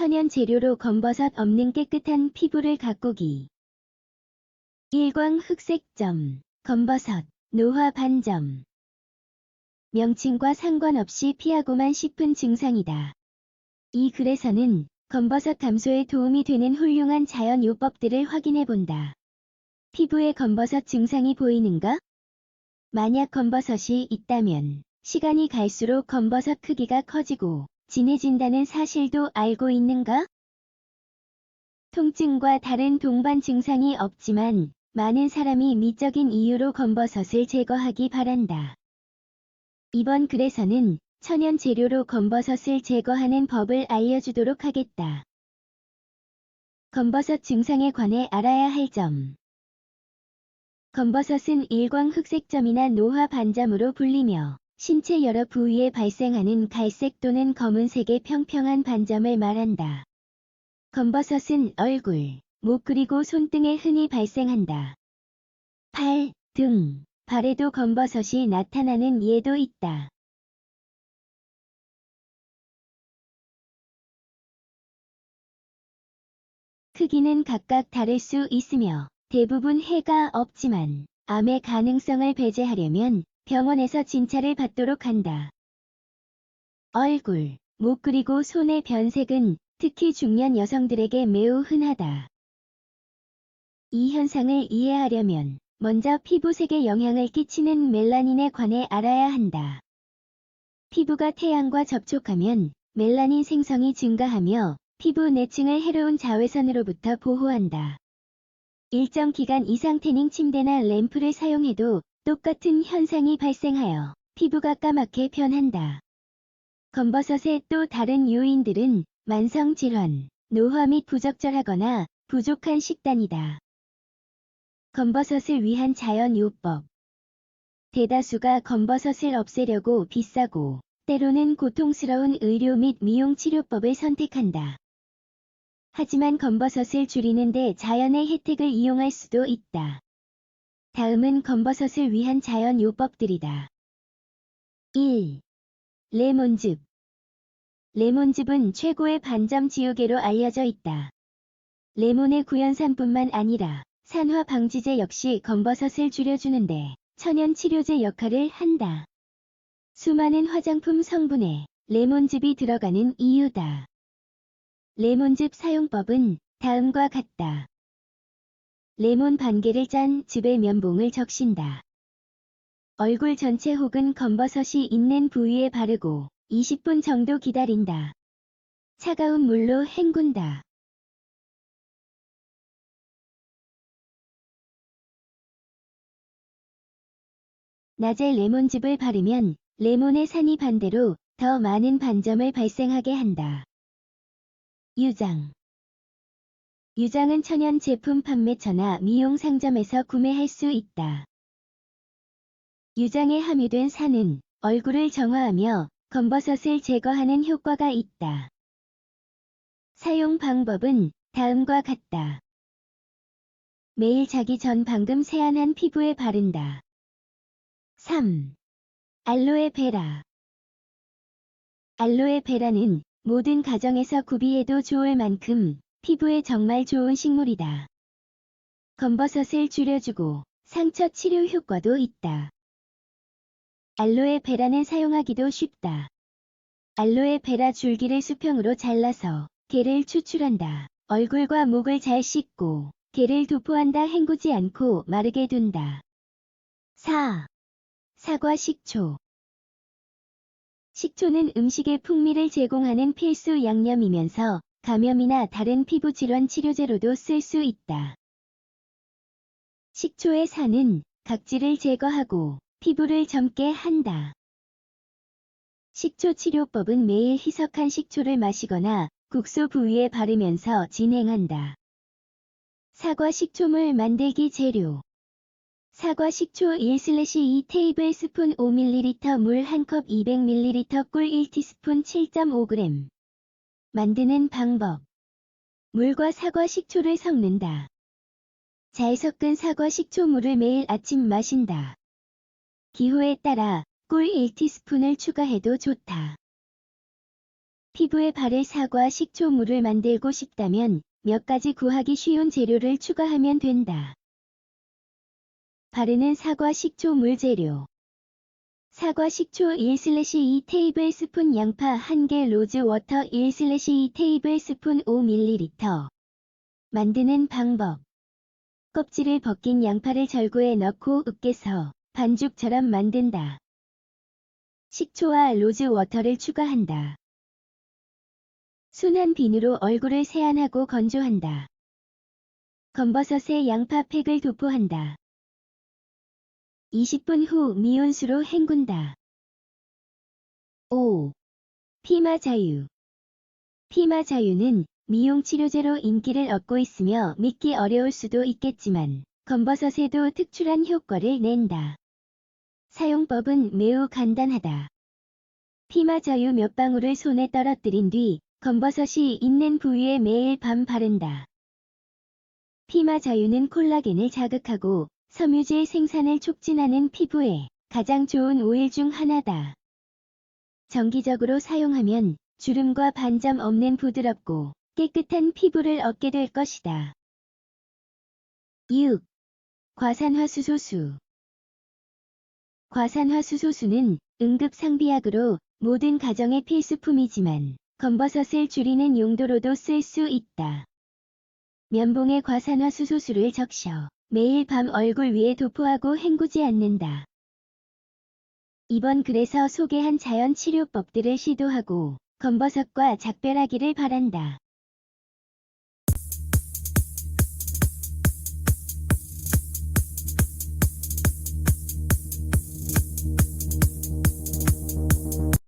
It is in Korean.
천연 재료로 검버섯 없는 깨끗한 피부를 가꾸기. 일광 흑색점, 검버섯, 노화 반점. 명칭과 상관없이 피하고만 싶은 증상이다. 이 글에서는 검버섯 감소에 도움이 되는 훌륭한 자연 요법들을 확인해 본다. 피부에 검버섯 증상이 보이는가? 만약 검버섯이 있다면 시간이 갈수록 검버섯 크기가 커지고 진해진다는 사실도 알고 있는가? 통증과 다른 동반 증상이 없지만 많은 사람이 미적인 이유로 검버섯을 제거하기 바란다. 이번 글에서는 천연 재료로 검버섯을 제거하는 법을 알려주도록 하겠다. 검버섯 증상에 관해 알아야 할 점. 검버섯은 일광 흑색점이나 노화 반점으로 불리며 신체 여러 부위에 발생하는 갈색 또는 검은색의 평평한 반점을 말한다. 검버섯은 얼굴, 목 그리고 손 등에 흔히 발생한다. 팔, 등, 발에도 검버섯이 나타나는 예도 있다. 크기는 각각 다를 수 있으며 대부분 해가 없지만 암의 가능성을 배제하려면 병원에서 진찰을 받도록 한다. 얼굴, 목 그리고 손의 변색은 특히 중년 여성들에게 매우 흔하다. 이 현상을 이해하려면 먼저 피부색에 영향을 끼치는 멜라닌에 관해 알아야 한다. 피부가 태양과 접촉하면 멜라닌 생성이 증가하며 피부 내층을 해로운 자외선으로부터 보호한다. 일정 기간 이상 태닝 침대나 램프를 사용해도 똑같은 현상이 발생하여 피부가 까맣게 변한다. 검버섯의 또 다른 요인들은 만성 질환, 노화 및 부적절하거나 부족한 식단이다. 검버섯을 위한 자연요법 대다수가 검버섯을 없애려고 비싸고 때로는 고통스러운 의료 및 미용 치료법을 선택한다. 하지만 검버섯을 줄이는데 자연의 혜택을 이용할 수도 있다. 다음은 검버섯을 위한 자연 요법들이다. 1. 레몬즙 레몬즙은 최고의 반점 지우개로 알려져 있다. 레몬의 구연산뿐만 아니라 산화 방지제 역시 검버섯을 줄여주는데 천연 치료제 역할을 한다. 수많은 화장품 성분에 레몬즙이 들어가는 이유다. 레몬즙 사용법은 다음과 같다. 레몬 반 개를 짠 즙에 면봉을 적신다. 얼굴 전체 혹은 검버섯이 있는 부위에 바르고 20분 정도 기다린다. 차가운 물로 헹군다. 낮에 레몬즙을 바르면 레몬의 산이 반대로 더 많은 반점을 발생하게 한다. 유장 유장은 천연 제품 판매처나 미용 상점에서 구매할 수 있다. 유장에 함유된 산은 얼굴을 정화하며 검버섯을 제거하는 효과가 있다. 사용 방법은 다음과 같다. 매일 자기 전 방금 세안한 피부에 바른다. 3. 알로에 베라 알로에 베라는 모든 가정에서 구비해도 좋을 만큼 피부에 정말 좋은 식물이다. 검버섯을 줄여주고 상처 치료 효과도 있다. 알로에 베라는 사용하기도 쉽다. 알로에 베라 줄기를 수평으로 잘라서 개를 추출한다. 얼굴과 목을 잘 씻고 개를 도포한다 헹구지 않고 마르게 둔다. 4. 사과 식초 식초는 음식의 풍미를 제공하는 필수 양념이면서 감염이나 다른 피부 질환 치료제로도 쓸 수 있다. 식초의 산은 각질을 제거하고 피부를 젊게 한다. 식초 치료법은 매일 희석한 식초를 마시거나 국소 부위에 바르면서 진행한다. 사과 식초물 만들기 재료 사과 식초 1-2 테이블 스푼 5ml 물 1컵 200ml 꿀 1티스푼 7.5g 만드는 방법 물과 사과 식초를 섞는다. 잘 섞은 사과 식초물을 매일 아침 마신다. 기호에 따라 꿀 1티스푼을 추가해도 좋다. 피부에 바를 사과 식초물을 만들고 싶다면 몇 가지 구하기 쉬운 재료를 추가하면 된다. 바르는 사과 식초물 재료 사과 식초 1/2 테이블 스푼 양파 1개 로즈 워터 1/2 테이블 스푼 5ml 만드는 방법 껍질을 벗긴 양파를 절구에 넣고 으깨서 반죽처럼 만든다. 식초와 로즈 워터를 추가한다. 순한 비누로 얼굴을 세안하고 건조한다. 검버섯에 양파 팩을 도포한다. 20분 후 미온수로 헹군다. 5. 피마 자유 피마 자유는 미용 치료제로 인기를 얻고 있으며 믿기 어려울 수도 있겠지만 검버섯에도 특출한 효과를 낸다. 사용법은 매우 간단하다. 피마 자유 몇 방울을 손에 떨어뜨린 뒤 검버섯이 있는 부위에 매일 밤 바른다. 피마 자유는 콜라겐을 자극하고 섬유질 생산을 촉진하는 피부에 가장 좋은 오일 중 하나다. 정기적으로 사용하면 주름과 반점 없는 부드럽고 깨끗한 피부를 얻게 될 것이다. 6. 과산화수소수 과산화수소수는 응급 상비약으로 모든 가정의 필수품이지만 검버섯을 줄이는 용도로도 쓸 수 있다. 면봉에 과산화수소수를 적셔 매일 밤 얼굴 위에 도포하고 헹구지 않는다. 이번 글에서 소개한 자연 치료법들을 시도하고 검버섯과 작별하기를 바란다.